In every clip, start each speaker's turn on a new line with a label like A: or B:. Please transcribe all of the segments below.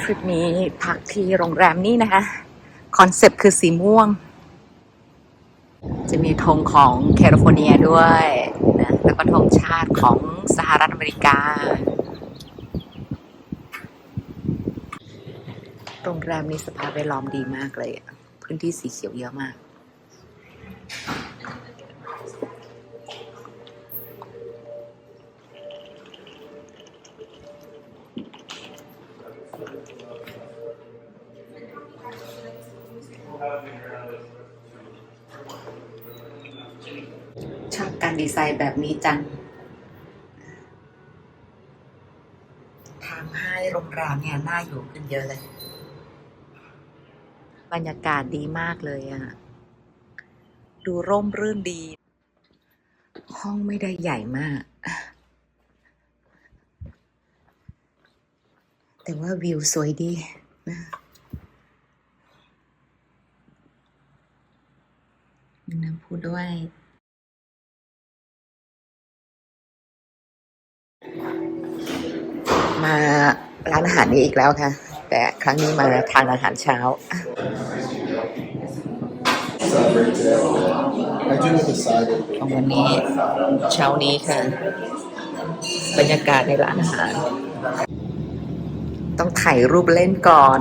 A: ทริปนี้พักที่โรงแรมนี้นะคะ คอนเซปต์คือสีม่วง จะมีธงของแคลิฟอร์เนียด้วยนะแล้วก็ธงชาติของสหรัฐอเมริกา โรงแรมนี้สภาพแวดล้อมดีมากเลย พื้นที่สีเขียวเยอะมาก การดีไซน์แบบนี้จัง ทำให้โรงแรมเนี่ยน่าอยู่ขึ้นเยอะเลย บรรยากาศดีมากเลยอะดูร่มรื่นดี ห้องไม่ได้ใหญ่มาก แต่ว่าวิวสวยดีนะมีน้ำพุด้วยานอาหารนี้อีกแล้วค่ะ แต่ครั้งนี้มาทานอาหารเช้า
B: I do with the side.
A: ของวันนี้เช้านี้ค่ะ บรรยากาศในร้านอาหาร ต้องถ่ายรูปเล่นก่อน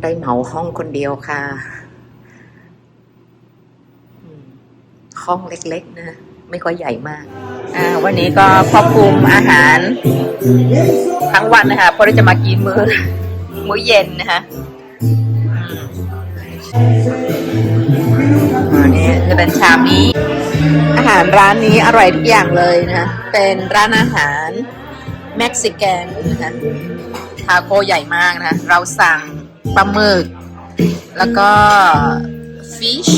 A: ได้เหมาห้องคนเดียวค่ะอืมห้องเล็กๆนะ ไม่ค่อยใหญ่มากอ่าวันนี้ก็ควบคุมอาหาร ทั้งวันนะคะเพราะเราจะมากินมื้อมื้อเย็นนะคะอันนี้จะเป็นชามนี้ อาหารร้านนี้อร่อยทุกอย่างเลยนะคะเป็นร้านอาหารเม็กซิกันนะคะทาโก้ใหญ่มากนะคะเราสั่งปลาหมึก แล้วก็ fish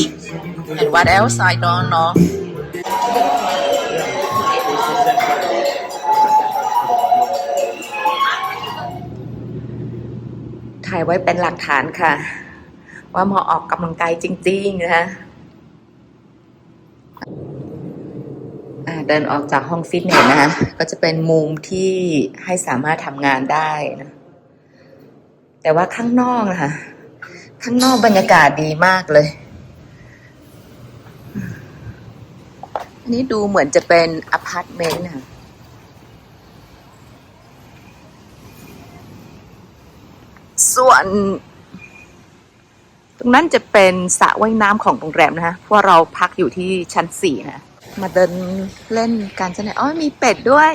A: and what else I don't know ถ่ายไว้เป็นหลักฐานค่ะ ว่าหมาออกกำลังกายจริง ๆ นะคะเดินออกจากห้องฟิตเนสนะคะก็จะเป็นมุมที่ให้สามารถทำงานได้นะแต่ว่าข้างนอกนะคะข้างนอกบรรยากาศดีมากเลย อันนี้ดูเหมือนจะเป็นอพาร์ตเมนต์ค่ะ ส่วนตรงนั้นจะเป็นสระว่ายน้ำของโรงแรมนะฮะเพราะว่าเราพักอยู่ที่ชั้นสี่นะ มาเดินเล่นการจะไหนอ๋อมีเป็ดด้วย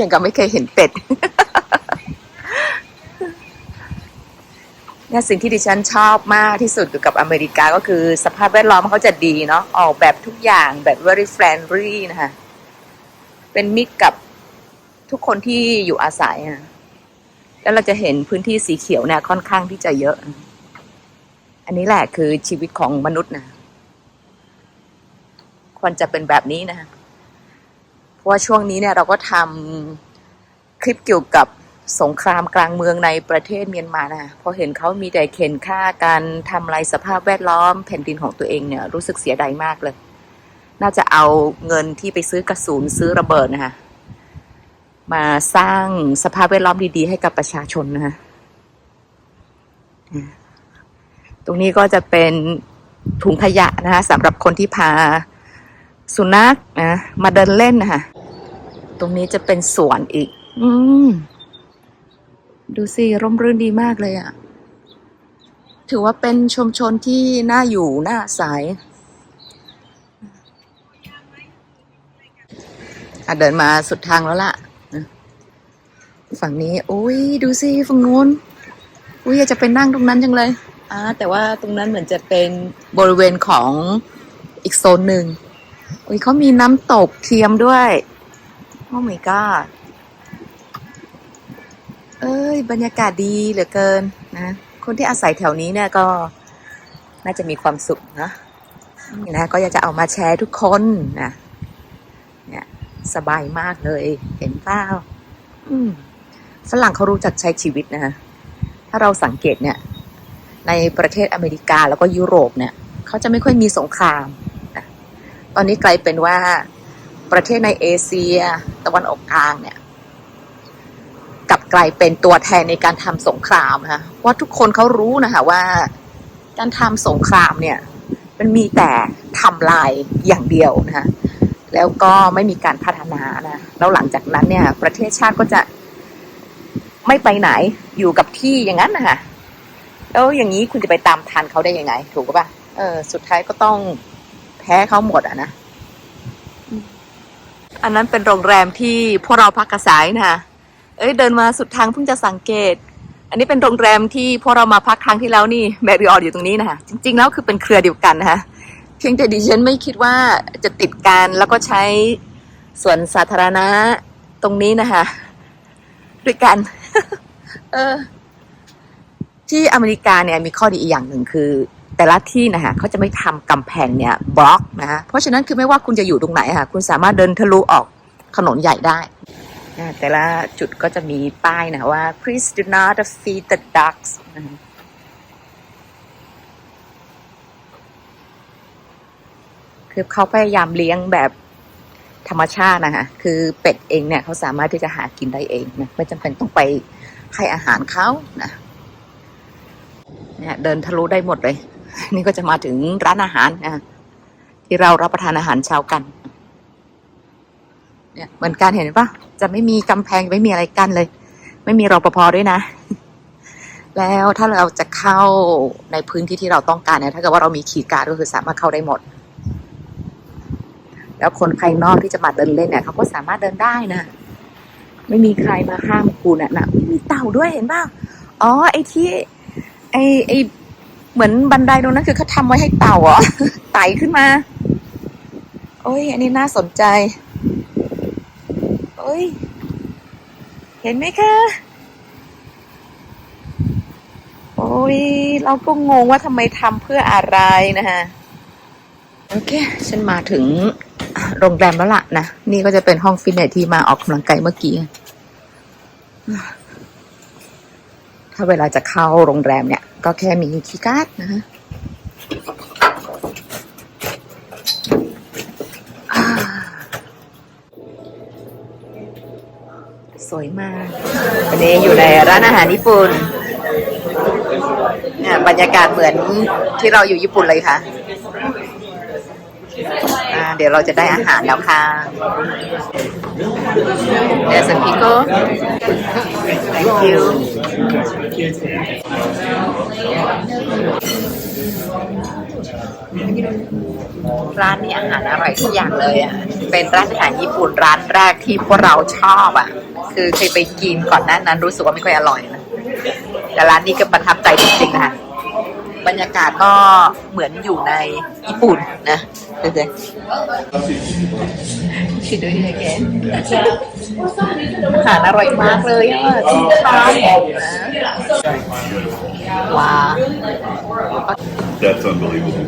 A: ยังกับไม่เคยเห็นเป็ดเนี่ยสิ่งที่ดิฉันชอบมากที่สุดเกี่ยวกับอเมริกาก็คือสภาพแวดล้อมเขาจะดีเนาะออกแบบทุกอย่างแบบ very friendly นะคะเป็นมิตรกับทุกคนที่อยู่อาศัยอะ แล้วเราจะเห็นพื้นที่สีเขียวเนี่ยค่อนข้างที่จะเยอะ อันนี้แหละคือชีวิตของมนุษย์นะควรจะเป็นแบบนี้นะเพราะว่าช่วงนี้เนี่ยเราก็ทำคลิปเกี่ยวกับสงครามกลางเมืองในประเทศเมียนมานะพอเห็นเขามีแต่เข็นฆ่ากันทำลายสภาพแวดล้อมแผ่นดินของตัวเองเนี่ยรู้สึกเสียดายมากเลย น่าจะเอาเงินที่ไปซื้อกระสุนซื้อระเบิดนะคะ มาสร้างสภาพแวดล้อมดีๆ ให้กับประชาชนนะฮะตรงนี้ก็จะเป็นถุงขยะนะคะสำหรับคนที่พาสุนัขนะมาเดินเล่นนะคะตรงนี้จะเป็นสวนอีก อืมดูสิ ร่มรื่นดีมากเลยอะ่ะ ถือว่าเป็นชุมชนที่น่าอยู่ น่าอาศัยเดินมาสุดทางแล้วล่ะ ฝั่งนี้โอ้ยดูสิฝั่งนู้นอุ้ยอยากจะไปนั่งตรงนั้นจังเลยอ่าแต่ว่าตรงนั้นเหมือนจะเป็นบริเวณของอีกโซนหนึ่งอุ้ยเขามีน้ำตกเทียมด้วยโอ้ my god เอ้ยบรรยากาศดีเหลือเกินนะคนที่อาศัยแถวนี้เนี่ยก็น่าจะมีความสุขนะนี่นะก็อยากจะเอามาแชร์ทุกคนนะเนี่ยสบายมากเลยเห็นเปล่าอืม ฝรั่งเขารู้จักใช้ชีวิตนะฮะถ้าเราสังเกตเนี่ย ในประเทศอเมริกาแล้วก็ยุโรปเนี่ยเขาจะไม่ค่อยมีสงครามนะตอนนี้กลายเป็นว่าประเทศในเอเชีย ตะวันออกกลางเนี่ยกลับกลายเป็นตัวแทนในการทำสงครามนะคะว่าทุกคนเขารู้นะคะว่า การทำสงครามเนี่ย มันมีแต่ทำลายอย่างเดียวนะคะแล้วก็ไม่มีการพัฒนานะแล้วหลังจากนั้นเนี่ย ประเทศชาติก็จะ ไม่ไปไหนอยู่กับที่อย่างนั้นนะคะแล้วอย่างนี้คุณจะไปตามทันเขาได้ยังไง ถูกป่ะเออ สุดท้ายก็ต้องแพ้เขาหมดอะนะอันนั้นเป็นโรงแรมที่พวกเราพักกระสายนะคะเอ้ยเดินมาสุดทางเพิ่งจะสังเกต อันนี้เป็นโรงแรมที่พวกเรามาพักครั้งที่แล้วนี่แมริอออยู่ตรงนี้นะคะจริง ๆ แล้วคือเป็นเครือเดียวกันนะคะเพียงแต่ดิฉันไม่คิดว่าจะติดกันแล้วก็ใช้ส่วนสาธารณะตรงนี้นะคะด้วยกัน เออ ที่อเมริกาเนี่ยมีข้อดีอีกอย่างหนึ่งคือ แต่ละที่นะคะเขาจะไม่ทำกำแพงเนี่ยบล็อกนะคะเพราะฉะนั้นคือไม่ว่าคุณจะอยู่ตรงไหนค่ะคุณสามารถเดินทะลุออกถนนใหญ่ได้แต่ละจุดก็จะมีป้ายนะว่า please do not feed the ducks คือเขาพยายามเลี้ยงแบบ ธรรมชาตินะคะคือเป็ดเองเนี่ยเขาสามารถที่จะหากินได้เองนะไม่จำเป็นต้องไปให้อาหารเขานะเนี่ยเดินทะลุได้หมดเลย นี่ก็จะมาถึงร้านอาหารนะที่เรารับประทานอาหารเช้ากัน เนี่ยเหมือนกันเห็นปะจะไม่มีกำแพงไม่มีอะไรกั้นเลย ไม่มีรปภด้วยนะ แล้วถ้าเราจะเข้าในพื้นที่ที่เราต้องการเนี่ยถ้าเกิดว่าเรามีขีย์การก็คือสามารถเข้าได้หมด แล้วคนภายนอกที่จะมาเดินเล่นเนี่ยเขาก็สามารถเดินได้นะ ไม่มีใครมาห้ามคุณนะนะมีเต่าด้วยเห็นป่ะอ๋อ ไอ้ที่ ไอไอเหมือนบันไดตรงนั้นคือเขาทำไว้ให้เต่าเหรอไต่ขึ้นมา โอ้ย อันนี้น่าสนใจ โอ้ย เห็นไหมคะโอ้ย เราก็งงว่าทำไมทำเพื่ออะไรนะฮะ โอเค ฉันมาถึง โรงแรมแล้วล่ะนะ นี่ก็จะเป็นห้องฟิตเนสที่มาออกกำลังกายเมื่อกี้ ถ้าเวลาจะเข้าโรงแรมเนี่ย ก็แค่มีคีย์การ์ดนะฮะสวยมาก วันนี้อยู่ในร้านอาหารญี่ปุ่นบรรยากาศเหมือนที่เราอยู่ญี่ปุ่นเลยค่ะ ดี๋ยวเราจะได้อาหารแล้วค่ะ There's a pickle Thank you ร้านนี้อาหารอร่อยทุกอย่างเลยอะ เป็นร้านอาหารญี่ปุ่นร้านแรกที่พวกเราชอบอะ คือเคยไปกินก่อนหน้านั้นรู้สึกว่าไม่ค่อยอร่อยนะแต่ร้านนี้ก็ประทับใจจริงๆนะคะ บรรยากาศก็เหมือนอยู่ในญี่ปุ่นนะเดี๋ยวๆชิดูยังไงแกอาหารอร่อยมากเลยอะที่ทานนะว้าว
B: That's unbelievable.